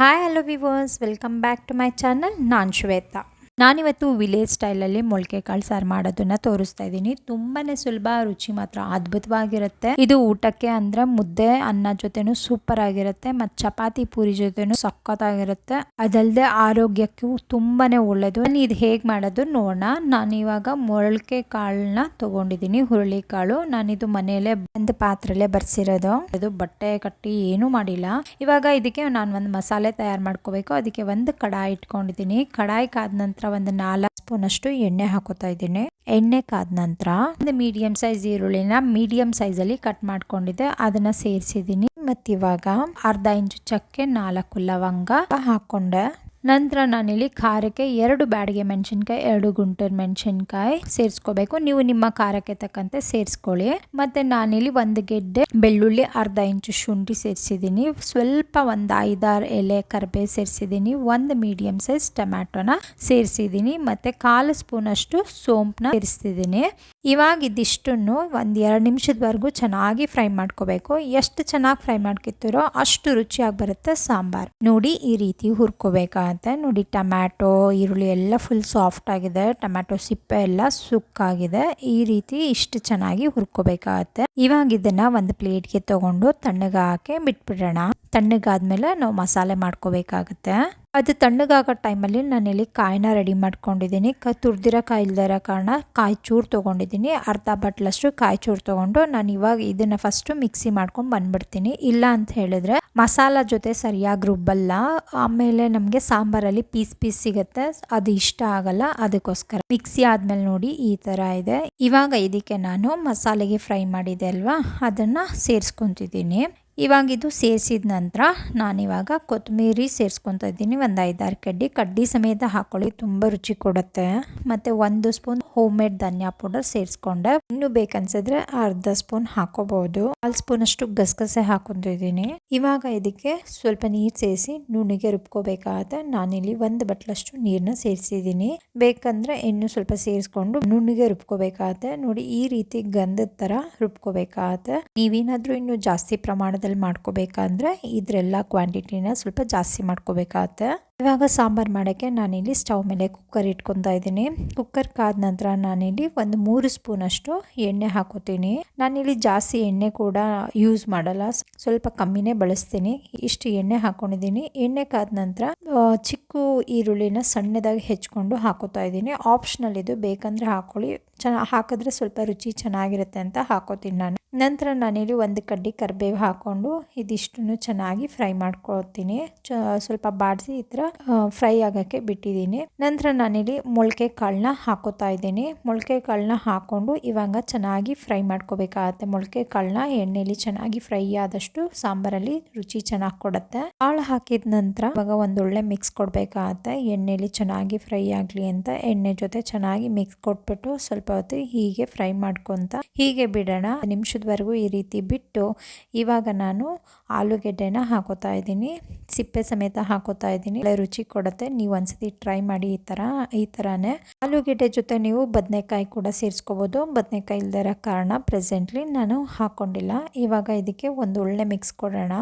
Hi hello viewers welcome back to my channel non Shweta ನಾನಿವತ್ತು village ಸ್ಟೈಲಲ್ಲಿ ಮೊಳಕೆ ಕಾಳು ಸಾರು ಮಾಡೋದನ್ನ ತೋರಿಸ್ತಾ ಇದ್ದೀನಿ. ತುಂಬಾನೇ ಸುಲಭ, ರುಚಿ ಮಾತ್ರ ಅದ್ಭುತವಾಗಿರುತ್ತೆ. ಇದು ಊಟಕ್ಕೆ ಅಂದ್ರೆ ಮುದ್ದೆ, ಅನ್ನ ಜೊತೆನೂ ಸೂಪರ್ ಆಗಿರುತ್ತೆ. ಮತ್ತು ಚಪಾತಿ ಪೂರಿ ಜೊತೆನೂ ಸಖತ್ತಾಗಿರುತ್ತೆ. ಅದಲ್ಲದೆ ಆರೋಗ್ಯಕ್ಕೂ ತುಂಬಾನೇ ಒಳ್ಳೇದು. ಇದು ಹೇಗೆ ಮಾಡೋದು ನೋಡೋಣ. ನಾನು ಇವಾಗ ಮೊಳಕೆ ಕಾಳನ್ನ ತಗೊಂಡಿದ್ದೀನಿ. ಹುರುಳಿ ಕಾಳು ನಾನಿದು ಮನೆಯಲ್ಲೇ ಒಂದು ಪಾತ್ರೆಲ್ಲೇ ಬರ್ಸಿರೋದು. ಅದು ಬಟ್ಟೆ ಕಟ್ಟಿ ಏನೂ ಮಾಡಿಲ್ಲ. ಇವಾಗ ಇದಕ್ಕೆ ನಾನು ಒಂದು ಮಸಾಲೆ ತಯಾರು ಮಾಡ್ಕೋಬೇಕು. ಅದಕ್ಕೆ ಒಂದು ಕಡಾಯಿ ಇಟ್ಕೊಂಡಿದ್ದೀನಿ. ಕಡಾಯಿ ಕಾದ ನಂತರ ಒಂದು ನಾಲ್ಕು ಸ್ಪೂನ್ ಅಷ್ಟು ಎಣ್ಣೆ ಹಾಕೋತಾ ಇದ್ದೀನಿ. ಎಣ್ಣೆ ಕಾದ ನಂತರ ಒಂದು ಮೀಡಿಯಂ ಸೈಜ್ ಈರುಳ್ಳಿನ ಮೀಡಿಯಂ ಸೈಜ್ ಅಲ್ಲಿ ಕಟ್ ಮಾಡ್ಕೊಂಡಿದ್ದೆ. ಅದನ್ನ ಸೇರಿಸಿದೀನಿ ಮತ್ತಿವಾಗ ಅರ್ಧ ಇಂಚು ಚಕ್ಕೆ ನಾಲ್ಕು ಲವಂಗ ಹಾಕೊಂಡೆ. ನಂತರ ನಾನಿಲ್ಲಿ ಖಾರಕ್ಕೆ ಎರಡು ಬ್ಯಾಡಿಗೆ ಮೆಣಸಿನ್ಕಾಯಿ, ಎರಡು ಗುಂಟೂರು ಮೆಣಸಿನ್ಕಾಯಿ ಸೇರಿಸ್ಕೋಬೇಕು. ನೀವು ನಿಮ್ಮ ಖಾರಕ್ಕೆ ತಕ್ಕಂತೆ ಸೇರಿಸ್ಕೊಳ್ಳಿ. ಮತ್ತೆ ನಾನಿಲ್ಲಿ ಒಂದು ಗೆಡ್ಡೆ ಬೆಳ್ಳುಳ್ಳಿ ಅರ್ಧ ಇಂಚು ಶುಂಠಿ ಸೇರಿಸಿದ್ದೀನಿ. ಸ್ವಲ್ಪ ಒಂದು ಐದಾರು ಎಲೆ ಕರಿಬೇವು ಸೇರಿಸಿದ್ದೀನಿ. ಒಂದು ಮೀಡಿಯಂ ಸೈಜ್ ಟೊಮ್ಯಾಟೊನ ಸೇರಿಸಿದ್ದೀನಿ. ಮತ್ತೆ ಕಾಲು ಸ್ಪೂನಷ್ಟು ಸೋಂಪನ್ನ ಸೇರಿಸ್ತಿದ್ದೀನಿ. ಇವಾಗ ಇದಿಷ್ಟನ್ನು ಒಂದು ಎರಡು ನಿಮಿಷದವರೆಗೂ ಚೆನ್ನಾಗಿ ಫ್ರೈ ಮಾಡ್ಕೋಬೇಕು. ಎಷ್ಟು ಚೆನ್ನಾಗಿ ಫ್ರೈ ಮಾಡ್ಕಿತ್ತಿರೋ ಅಷ್ಟು ರುಚಿಯಾಗಿ ಬರುತ್ತೆ ಸಾಂಬಾರ್. ನೋಡಿ ಈ ರೀತಿ ಹುರ್ಕೋಬೇಕಾ ಆಗುತ್ತೆ ನೋಡಿ, ಟೊಮ್ಯಾಟೊ, ಈರುಳ್ಳಿ ಎಲ್ಲ ಫುಲ್ ಸಾಫ್ಟ್ ಆಗಿದೆ. ಟೊಮ್ಯಾಟೊ ಸಿಪ್ಪೆ ಎಲ್ಲ ಸುಕ್ಕಾಗಿದೆ. ಈ ರೀತಿ ಇಷ್ಟು ಚೆನ್ನಾಗಿ ಹುರ್ಕೋಬೇಕಾಗತ್ತೆ. ಇವಾಗ ಇದನ್ನ ಒಂದು ಪ್ಲೇಟ್ಗೆ ತಗೊಂಡು ತಣ್ಣಗೆ ಹಾಕಿ ಬಿಟ್ಬಿಡೋಣ. ತಣ್ಣಗಾದ್ಮೇಲೆ ನಾವು ಮಸಾಲೆ ಮಾಡ್ಕೋಬೇಕಾಗುತ್ತೆ. ಅದು ತಣ್ಣಗಾಗೋ ಟೈಮಲ್ಲಿ ನಾನಿಲ್ಲಿ ಕಾಯಿನ ರೆಡಿ ಮಾಡ್ಕೊಂಡಿದ್ದೀನಿ. ಕ ತುರ್ದಿರೋ ಕಾಯಿ ಇಲ್ದಿರೋ ಕಾರಣ ಕಾಯಿ ಚೂರು ತೊಗೊಂಡಿದ್ದೀನಿ. ಅರ್ಧ ಬಟ್ಲಷ್ಟು ಕಾಯಿ ಚೂರು ತೊಗೊಂಡು ನಾನು ಇವಾಗ ಇದನ್ನು ಫಸ್ಟು ಮಿಕ್ಸಿ ಮಾಡ್ಕೊಂಡು ಬಂದ್ಬಿಡ್ತೀನಿ. ಇಲ್ಲ ಅಂತ ಹೇಳಿದ್ರೆ ಮಸಾಲ ಜೊತೆ ಸರಿಯಾಗಿ ರುಬ್ಬಲ್ಲ. ಆಮೇಲೆ ನಮಗೆ ಸಾಂಬಾರಲ್ಲಿ ಪೀಸ್ ಪೀಸ್ ಸಿಗುತ್ತೆ. ಅದು ಇಷ್ಟ ಆಗಲ್ಲ, ಅದಕ್ಕೋಸ್ಕರ. ಮಿಕ್ಸಿ ಆದಮೇಲೆ ನೋಡಿ ಈ ಥರ ಇದೆ. ಇವಾಗ ಇದಕ್ಕೆ ನಾನು ಮಸಾಲೆಗೆ ಫ್ರೈ ಮಾಡಿದೆ ಅಲ್ವಾ? ಅದನ್ನು ಸೇರಿಸ್ಕೊತಿದ್ದೀನಿ. ಇವಾಗ ಇದು ಸೇರಿಸಿದ ನಂತರ ನಾನಿವಾಗ ಕೊತ್ತಂಬರಿ ಸೇರಿಸ್ಕೊತಾ ಇದ್ದೀನಿ. ಒಂದು ಐದಾರು ಕಡ್ಡಿ ಕಡ್ಡಿ ಸಮೇತ ಹಾಕೊಳ್ಳಿ. ತುಂಬ ರುಚಿ ಕೊಡುತ್ತೆ. ಮತ್ತು ಒಂದು ಸ್ಪೂನ್ ಹೋಮ್ ಮೇಡ್ ಧನಿಯಾ ಪೌಡರ್ ಸೇರಿಸ್ಕೊಂಡೆ. ಇನ್ನು ಬೇಕನ್ಸಿದ್ರೆ ಅರ್ಧ ಸ್ಪೂನ್ ಹಾಕೋಬಹುದು. ಕಾಲು ಸ್ಪೂನ್ ಅಷ್ಟು ಗಸಗಸೆ ಹಾಕೊಂಡಿದ್ದೀನಿ ಇವಾಗ ಇದಕ್ಕೆ ಸ್ವಲ್ಪ ನೀರು ಸೇರಿಸಿ ನುಣ್ಣಿಗೆ ರುಬ್ಕೋಬೇಕಾಗತ್ತೆ. ನಾನಿಲ್ಲಿ ಒಂದು ಬಟ್ಲಷ್ಟು ನೀರನ್ನ ಸೇರಿಸಿದ್ದೀನಿ. ಬೇಕಂದ್ರೆ ಇನ್ನು ಸ್ವಲ್ಪ ಸೇರಿಸ್ಕೊಂಡು ನುಣ್ಣಿಗೆ ರುಬ್ಕೋಬೇಕಾಗತ್ತೆ. ನೋಡಿ ಈ ರೀತಿ ಗಂಧದ ತರ ರುಬ್ಕೋಬೇಕಾಗತ್ತೆ. ನೀವೇನಾದ್ರೂ ಇನ್ನು ಜಾಸ್ತಿ ಪ್ರಮಾಣದಲ್ಲಿ ಮಾಡ್ಕೋಬೇಕಂದ್ರೆ ಇದ್ರೆಲ್ಲ ಕ್ವಾಂಟಿಟಿನ ಸ್ವಲ್ಪ ಜಾಸ್ತಿ ಮಾಡ್ಕೋಬೇಕಾಗತ್ತೆ. ಇವಾಗ ಸಾಂಬಾರು ಮಾಡೋಕ್ಕೆ ನಾನಿಲ್ಲಿ ಸ್ಟವ್ ಮೇಲೆ ಕುಕ್ಕರ್ ಇಟ್ಕೊತಾ ಇದ್ದೀನಿ. ಕುಕ್ಕರ್ ಕಾದ ನಂತರ ನಾನಿಲ್ಲಿ ಒಂದು ಮೂರು ಸ್ಪೂನ್ ಅಷ್ಟು ಎಣ್ಣೆ ಹಾಕೋತೀನಿ. ನಾನಿಲ್ಲಿ ಜಾಸ್ತಿ ಎಣ್ಣೆ ಕೂಡ ಯೂಸ್ ಮಾಡಲ್ಲ. ಸ್ವಲ್ಪ ಕಮ್ಮಿನೇ ಬಳಸ್ತೀನಿ. ಇಷ್ಟು ಎಣ್ಣೆ ಹಾಕೊಂಡಿದ್ದೀನಿ. ಎಣ್ಣೆ ಕಾದ ನಂತರ ಚಿಕ್ಕ ಈರುಳ್ಳಿನ ಸಣ್ಣದಾಗಿ ಹೆಚ್ಕೊಂಡು ಹಾಕೋತಾ ಇದ್ದೀನಿ. ಆಪ್ಷನಲ್ ಇದು. ಬೇಕಂದ್ರೆ ಹಾಕೊಳ್ಳಿ. ಚೆನ್ನ ಹಾಕಿದ್ರೆ ಸ್ವಲ್ಪ ರುಚಿ ಚೆನ್ನಾಗಿರುತ್ತೆ ಅಂತ ಹಾಕೋತೀನಿ ನಾನು. ನಂತರ ನಾನಿಲ್ಲಿ ಒಂದು ಕಡ್ಡಿ ಕರಿಬೇವು ಹಾಕೊಂಡು ಇದಿಷ್ಟನ್ನು ಚೆನ್ನಾಗಿ ಫ್ರೈ ಮಾಡ್ಕೊಳ್ತೀನಿ. ಸ್ವಲ್ಪ ಬಾಡಿಸಿ ಈ ಥರ ಫ್ರೈ ಆಗೋಕ್ಕೆ ಬಿಟ್ಟಿದ್ದೀನಿ. ನಂತರ ನಾನಿಲ್ಲಿ ಮೊಳಕೆ ಕಾಳನ್ನ ಹಾಕೋತಾ ಇದ್ದೀನಿ. ಮೊಳಕೆ ಕಾಳನ್ನ ಹಾಕೊಂಡು ಇವಾಗ ಚೆನ್ನಾಗಿ ಫ್ರೈ ಮಾಡ್ಕೋಬೇಕಾಗತ್ತೆ. ಮೊಳಕೆ ಕಾಳನ್ನ ಎಣ್ಣೆಲಿ ಚೆನ್ನಾಗಿ ಫ್ರೈ ಆದಷ್ಟು ಸಾಂಬಾರಲ್ಲಿ ರುಚಿ ಚೆನ್ನಾಗಿ ಕೊಡುತ್ತೆ. ಕಾಳು ಹಾಕಿದ ನಂತರ ಇವಾಗ ಒಂದೊಳ್ಳೆ ಮಿಕ್ಸ್ ಕೊಡಬೇಕಾಗತ್ತೆ. ಎಣ್ಣೆಲಿ ಚೆನ್ನಾಗಿ ಫ್ರೈ ಆಗಲಿ ಅಂತ ಎಣ್ಣೆ ಜೊತೆ ಚೆನ್ನಾಗಿ ಮಿಕ್ಸ್ ಕೊಟ್ಬಿಟ್ಟು ಸ್ವಲ್ಪ ಹೊತ್ತು ಹೀಗೆ ಫ್ರೈ ಮಾಡ್ಕೊಂತ ಹೀಗೆ ಬಿಡೋಣ. ನಿಮಿಷದವರೆಗೂ ಈ ರೀತಿ ಬಿಟ್ಟು ಇವಾಗ ನಾನು ಆಲೂಗೆಡ್ಡೆನ ಹಾಕೋತಾ ಇದ್ದೀನಿ. ಸಿಪ್ಪೆ ಸಮೇತ ಹಾಕೋತಾ ಇದ್ದೀನಿ. ರುಚಿ ಕೊಡುತ್ತೆ. ನೀವು ಒಂದ್ಸತಿ ಟ್ರೈ ಮಾಡಿ ಈ ಥರ ಈ ಥರನೇ ಆಲೂಗೆಡ್ಡೆ ಜೊತೆ ನೀವು ಬದನೆಕಾಯಿ ಕೂಡ ಸೇರಿಸ್ಕೋಬೋದು. ಬದನೆಕಾಯಿ ಇರೋ ಕಾರಣ ಪ್ರೆಸೆಂಟ್ಲಿ ನಾನು ಹಾಕೊಂಡಿಲ್ಲ. ಇವಾಗ ಇದಕ್ಕೆ ಒಂದು ಒಳ್ಳೆ ಮಿಕ್ಸ್ ಕೊಡೋಣ.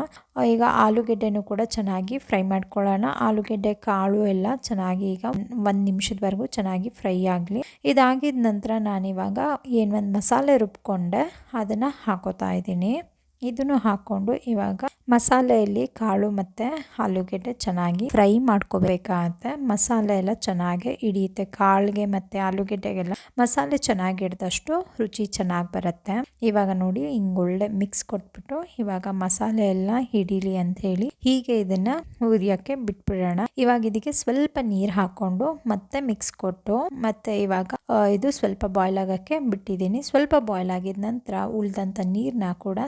ಈಗ ಆಲೂಗೆಡ್ಡೆನೂ ಕೂಡ ಚೆನ್ನಾಗಿ ಫ್ರೈ ಮಾಡ್ಕೊಳ್ಳೋಣ. ಆಲೂಗೆಡ್ಡೆ ಕಾಳು ಎಲ್ಲ ಚೆನ್ನಾಗಿ ಈಗ ಒಂದು ನಿಮಿಷದವರೆಗೂ ಚೆನ್ನಾಗಿ ಫ್ರೈ ಆಗಲಿ. ಇದಾಗಿದ ನಂತರ ನಾನಿವಾಗ ಏನು ಒಂದು ಮಸಾಲೆ ರುಬ್ಕೊಂಡೆ, ಅದನ್ನು ಹಾಕೋತಾ ಇದ್ದೀನಿ. ಇದನ್ನು ಹಾಕ್ಕೊಂಡು ಇವಾಗ ಮಸಾಲೆಯಲ್ಲಿ ಕಾಳು ಮತ್ತು ಆಲೂಗೆಡ್ಡೆ ಚೆನ್ನಾಗಿ ಫ್ರೈ ಮಾಡ್ಕೋಬೇಕಾಗತ್ತೆ. ಮಸಾಲೆ ಎಲ್ಲ ಚೆನ್ನಾಗಿ ಹಿಡಿಯುತ್ತೆ. ಕಾಳಿಗೆ ಮತ್ತು ಆಲೂಗೆಡ್ಡೆಗೆಲ್ಲ ಮಸಾಲೆ ಚೆನ್ನಾಗಿ ಹಿಡ್ದಷ್ಟು ರುಚಿ ಚೆನ್ನಾಗಿ ಬರುತ್ತೆ. ಇವಾಗ ನೋಡಿ, ಹಿಂಗೆ ಒಳ್ಳೆ ಮಿಕ್ಸ್ ಕೊಟ್ಬಿಟ್ಟು ಇವಾಗ ಮಸಾಲೆ ಎಲ್ಲ ಹಿಡೀಲಿ ಅಂತ ಹೇಳಿ ಹೀಗೆ ಇದನ್ನ ಉರಿಯೋಕ್ಕೆ ಬಿಟ್ಬಿಡೋಣ. ಇವಾಗ ಇದಕ್ಕೆ ಸ್ವಲ್ಪ ನೀರು ಹಾಕೊಂಡು ಮತ್ತೆ ಮಿಕ್ಸ್ ಕೊಟ್ಟು ಮತ್ತೆ ಇವಾಗ ಇದು ಸ್ವಲ್ಪ ಬಾಯ್ಲ್ ಆಗೋಕ್ಕೆ ಬಿಟ್ಟಿದ್ದೀನಿ. ಸ್ವಲ್ಪ ಬಾಯ್ಲ್ ಆಗಿದ ನಂತರ ಉಳ್ದಂತ ನೀರನ್ನ ಕೂಡ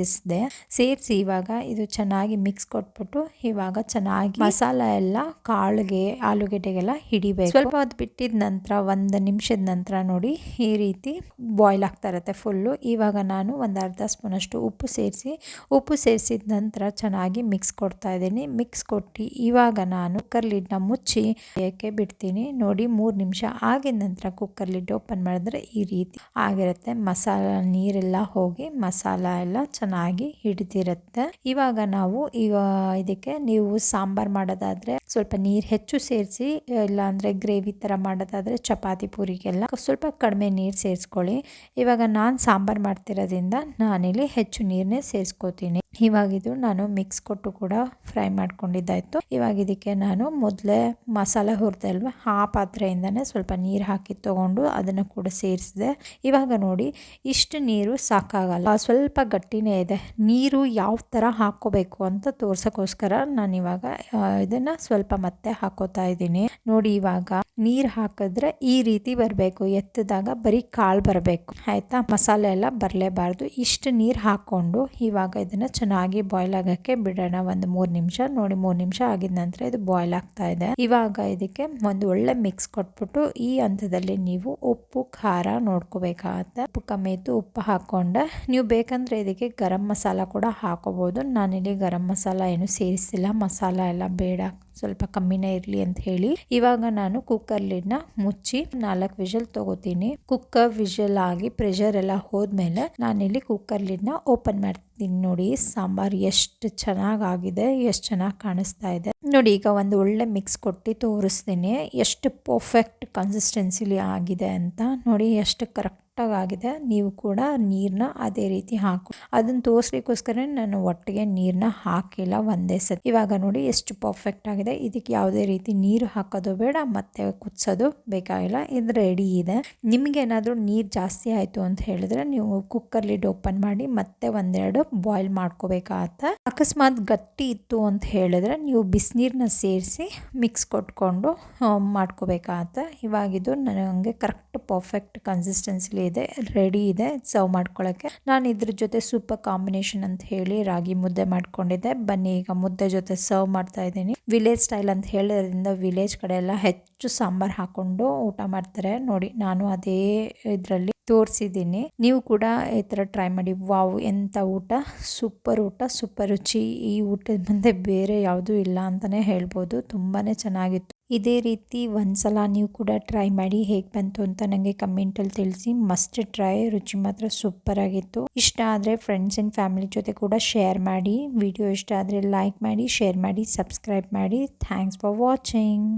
ಸೇರಿಸಿದೆ. ಸೇರಿಸಿ ಇವಾಗ ಇದು ಚೆನ್ನಾಗಿ ಮಿಕ್ಸ್ ಕೊಟ್ಬಿಟ್ಟು ಇವಾಗ ಚೆನ್ನಾಗಿ ಮಸಾಲ ಎಲ್ಲ ಕಾಳಿಗೆ, ಆಲೂಗೆಡ್ಡೆಗೆಲ್ಲ ಹಿಡಿಬೇಕು. ಸ್ವಲ್ಪ ಹೊತ್ತು ಬಿಟ್ಟಿದ ನಂತರ ಒಂದು ನಿಮಿಷದ ನಂತರ ನೋಡಿ ಈ ರೀತಿ ಬಾಯ್ಲ್ ಆಗ್ತಾ ಇರುತ್ತೆ ಫುಲ್ಲು ಇವಾಗ ನಾನು ಒಂದು ಅರ್ಧ ಸ್ಪೂನ್ ಅಷ್ಟು ಉಪ್ಪು ಸೇರಿಸಿ, ಉಪ್ಪು ಸೇರಿಸಿದ ನಂತರ ಚೆನ್ನಾಗಿ ಮಿಕ್ಸ್ ಕೊಡ್ತಾ ಇದ್ದೀನಿ. ಮಿಕ್ಸ್ ಕೊಟ್ಟು ಇವಾಗ ನಾನು ಕುಕ್ಕರ್ ಲಿಡ್ನ ಮುಚ್ಚಿ ಬೇಯಕ್ಕೆ ಬಿಡ್ತೀನಿ. ನೋಡಿ ಮೂರು ನಿಮಿಷ ಆಗಿದ ನಂತರ ಕುಕ್ಕರ್ ಲಿಡ್ ಓಪನ್ ಮಾಡಿದ್ರೆ ಈ ರೀತಿ ಆಗಿರುತ್ತೆ. ಮಸಾಲ ನೀರೆಲ್ಲ ಹೋಗಿ ಮಸಾಲ ಎಲ್ಲ ಚೆನ್ನಾಗಿ ಚೆನ್ನಾಗಿ ಹಿಡಿದಿರುತ್ತೆ. ಇವಾಗ ನಾವು ಈಗ ಇದಕ್ಕೆ ನೀವು ಸಾಂಬಾರ್ ಮಾಡೋದಾದ್ರೆ ಸ್ವಲ್ಪ ನೀರು ಹೆಚ್ಚು ಸೇರಿಸಿ ಇಲ್ಲ ಅಂದ್ರೆ ಗ್ರೇವಿ ತರ ಮಾಡೋದಾದ್ರೆ ಚಪಾತಿ ಪೂರಿಗೆಲ್ಲ ಸ್ವಲ್ಪ ಕಡಿಮೆ ನೀರು ಸೇರಿಸ್ಕೊಳ್ಳಿ. ಇವಾಗ ನಾನು ಸಾಂಬಾರ್ ಮಾಡ್ತಿರೋದ್ರಿಂದ ನಾನಿಲ್ಲಿ ಹೆಚ್ಚು ನೀರನ್ನೇ ಸೇರಿಸ್ಕೋತೀನಿ. ಇವಾಗಿದು ನಾನು ಮಿಕ್ಸ್ ಕೊಟ್ಟು ಕೂಡ ಫ್ರೈ ಮಾಡ್ಕೊಂಡಿದ್ದಾಯ್ತು. ಇವಾಗ ಇದಕ್ಕೆ ನಾನು ಮೊದಲೇ ಮಸಾಲೆ ಹುರಿದಲ್ವ ಆ ಪಾತ್ರೆಯಿಂದನೇ ಸ್ವಲ್ಪ ನೀರು ಹಾಕಿ ತಗೊಂಡು ಅದನ್ನು ಕೂಡ ಸೇರಿಸಿದೆ. ಇವಾಗ ನೋಡಿ, ಇಷ್ಟು ನೀರು ಸಾಕಾಗಲ್ಲ. ಸ್ವಲ್ಪ ಗಟ್ಟಿನೇ ಇದೆ. ನೀರು ಯಾವ ಥರ ಹಾಕೋಬೇಕು ಅಂತ ತೋರ್ಸೋಕ್ಕೋಸ್ಕರ ನಾನು ಇವಾಗ ಇದನ್ನು ಸ್ವಲ್ಪ ಮತ್ತೆ ಹಾಕೋತಾ ಇದ್ದೀನಿ. ನೋಡಿ ಇವಾಗ, ನೀರು ಹಾಕಿದ್ರೆ ಈ ರೀತಿ ಬರಬೇಕು. ಎತ್ತಿದಾಗ ಬರೀ ಕಾಳು ಬರಬೇಕು. ಆಯಿತಾ? ಮಸಾಲೆ ಎಲ್ಲ ಬರಲೇಬಾರ್ದು. ಇಷ್ಟು ನೀರು ಹಾಕ್ಕೊಂಡು ಇವಾಗ ಇದನ್ನು ಚೆನ್ನಾಗಿ ಬಾಯ್ಲ್ ಆಗೋಕ್ಕೆ ಬಿಡೋಣ ಒಂದು ಮೂರು ನಿಮಿಷ. ನೋಡಿ ಮೂರು ನಿಮಿಷ ಆಗಿದ ನಂತರ ಇದು ಬಾಯ್ಲ್ ಆಗ್ತಾ ಇದೆ. ಇವಾಗ ಇದಕ್ಕೆ ಒಂದು ಒಳ್ಳೆ ಮಿಕ್ಸ್ ಕೊಟ್ಬಿಟ್ಟು ಈ ಹಂತದಲ್ಲಿ ನೀವು ಉಪ್ಪು, ಖಾರ ನೋಡ್ಕೋಬೇಕಾಗತ್ತೆ. ಉಪ್ಪು ಕಮ್ಮಿ ಇತ್ತು ಉಪ್ಪು ಹಾಕೊಂಡೆ ನೀವು ಬೇಕಂದ್ರೆ ಇದಕ್ಕೆ ಗರಂ ಮಸಾಲ ಕೂಡ ಹಾಕೋಬಹುದು ನಾನಿಲ್ಲಿ ಗರಂ ಮಸಾಲ ಏನು ಸೇರಿಸಿಲ್ಲ. ಮಸಾಲ ಎಲ್ಲ ಬೇಡ. ಸ್ವಲ್ಪ ಕಮ್ಮಿನೇ ಇರಲಿ ಅಂತ ಹೇಳಿ ಇವಾಗ ನಾನು ಕುಕ್ಕರ್ ಲಿಡ್ನ ಮುಚ್ಚಿ ನಾಲ್ಕು ವಿಷಲ್ ತಗೋತೀನಿ. ಕುಕ್ಕರ್ ವಿಷಲ್ ಆಗಿ ಪ್ರೆಷರ್ ಎಲ್ಲ ಹೋದ್ಮೇಲೆ ನಾನಿಲ್ಲಿ ಕುಕ್ಕರ್ ಲಿಡ್ನ ಓಪನ್ ಮಾಡ್ತೀನಿ ನೋಡಿ. ಸಾಂಬಾರ್ ಎಷ್ಟು ಚೆನ್ನಾಗಿ ಆಗಿದೆ, ಎಷ್ಟು ಚೆನ್ನಾಗಿ ಕಾಣಿಸ್ತಾ ಇದೆ. ನೋಡಿ, ಈಗ ಒಂದು ಒಳ್ಳೆ ಮಿಕ್ಸ್ ಕೊಟ್ಟು ತೋರಿಸ್ತೀನಿ. ಎಷ್ಟು ಪರ್ಫೆಕ್ಟ್ ಕನ್ಸಿಸ್ಟೆನ್ಸಿಲಿ ಆಗಿದೆ ಅಂತ ನೋಡಿ, ಎಷ್ಟು ಕರೆಕ್ಟ್ ಆಗಿದೆ ನೀವು ಕೂಡ ನೀರನ್ನ ಅದೇ ರೀತಿ ಹಾಕು. ಅದನ್ನು ತೋರಿಸ್ಲಿಕ್ಕೋಸ್ಕರ ನಾನು ಒಟ್ಟಿಗೆ ನೀರನ್ನ ಹಾಕಿಲ್ಲ, ಒಂದೇ ಸತಿ. ಇವಾಗ ನೋಡಿ ಎಷ್ಟು ಪರ್ಫೆಕ್ಟ್ ಆಗಿದೆ. ಇದಕ್ಕೆ ಯಾವುದೇ ರೀತಿ ನೀರು ಹಾಕೋದು ಬೇಡ, ಮತ್ತೆ ಕುದಿಸೋದು ಬೇಕಾಗಿಲ್ಲ. ಇದು ರೆಡಿ ಇದೆ. ನಿಮ್ಗೆ ಏನಾದರೂ ನೀರು ಜಾಸ್ತಿ ಆಯಿತು ಅಂತ ಹೇಳಿದ್ರೆ ನೀವು ಕುಕ್ಕರ್ ಲಿಡ್ ಓಪನ್ ಮಾಡಿ, ಮತ್ತೆ ಒಂದೆರಡು ಬಾಯ್ಲ್ ಮಾಡ್ಕೋಬೇಕಾಗತ್ತೆ ಅಕಸ್ಮಾತ್ ಗಟ್ಟಿ ಇತ್ತು ಅಂತ ಹೇಳಿದ್ರೆ ನೀವು ಬಿಸಿನೀರನ್ನ ಸೇರಿಸಿ ಮಿಕ್ಸ್ ಕೊಟ್ಕೊಂಡು ಮಾಡ್ಕೋಬೇಕಾಗತ್ತೆ ಇವಾಗಿದು ನನಗೆ ಕರೆಕ್ಟ್ ಪರ್ಫೆಕ್ಟ್ ಕನ್ಸಿಸ್ಟೆನ್ಸಿಲಿ ಇದೆ ರೆಡಿ ಇದೆ ಸರ್ವ್ ಮಾಡ್ಕೊಳ್ಳೋಕ್ಕೆ ನಾನು ಇದ್ರ ಜೊತೆ ಸೂಪರ್ ಕಾಂಬಿನೇಷನ್ ಅಂತ ಹೇಳಿ ರಾಗಿ ಮುದ್ದೆ ಮಾಡ್ಕೊಂಡಿದ್ದೆ. ಬನ್ನಿ, ಈಗ ಮುದ್ದೆ ಜೊತೆ ಸರ್ವ್ ಮಾಡ್ತಾ ಇದ್ದೀನಿ. ವಿಲೇಜ್ ಸ್ಟೈಲ್ ಅಂತ ಹೇಳೋದ್ರಿಂದ ವಿಲೇಜ್ ಕಡೆ ಎಲ್ಲ ಹೆಚ್ಚು ಸಾಂಬಾರ್ ಹಾಕೊಂಡು ಊಟ ಮಾಡ್ತಾರೆ. ನೋಡಿ, ನಾನು ಅದೇ ಇದರಲ್ಲಿ ತೋರಿಸಿದ್ದೀನಿ. ನೀವು ಕೂಡ ಈ ಥರ ಟ್ರೈ ಮಾಡಿ. ವಾವ್ ಎಂಥ ಊಟ. ಸೂಪರ್ ಊಟ ಸೂಪರ್ ರುಚಿ. ಈ ಊಟದ ಮುಂದೆ ಬೇರೆ ಯಾವುದೂ ಇಲ್ಲ ಅಂತಲೇ ಹೇಳ್ಬೋದು. ತುಂಬಾ ಚೆನ್ನಾಗಿತ್ತು. ಇದೇ ರೀತಿ ಒಂದ್ಸಲ ನೀವು ಕೂಡ ಟ್ರೈ ಮಾಡಿ ಹೇಗೆ ಬಂತು ಅಂತ ನನಗೆ ಕಮೆಂಟಲ್ಲಿ ತಿಳಿಸಿ. ಮಸ್ಟ್ ಟ್ರೈ ರುಚಿ ಮಾತ್ರ ಸೂಪರ್ ಆಗಿತ್ತು. ಇಷ್ಟ ಆದರೆ ಫ್ರೆಂಡ್ಸ್ ಆ್ಯಂಡ್ ಫ್ಯಾಮಿಲಿ ಜೊತೆ ಕೂಡ ಶೇರ್ ಮಾಡಿ. ವಿಡಿಯೋ ಇಷ್ಟ ಆದರೆ ಲೈಕ್ ಮಾಡಿ ಶೇರ್ ಮಾಡಿ ಸಬ್ಸ್ಕ್ರೈಬ್ ಮಾಡಿ. Thanks for watching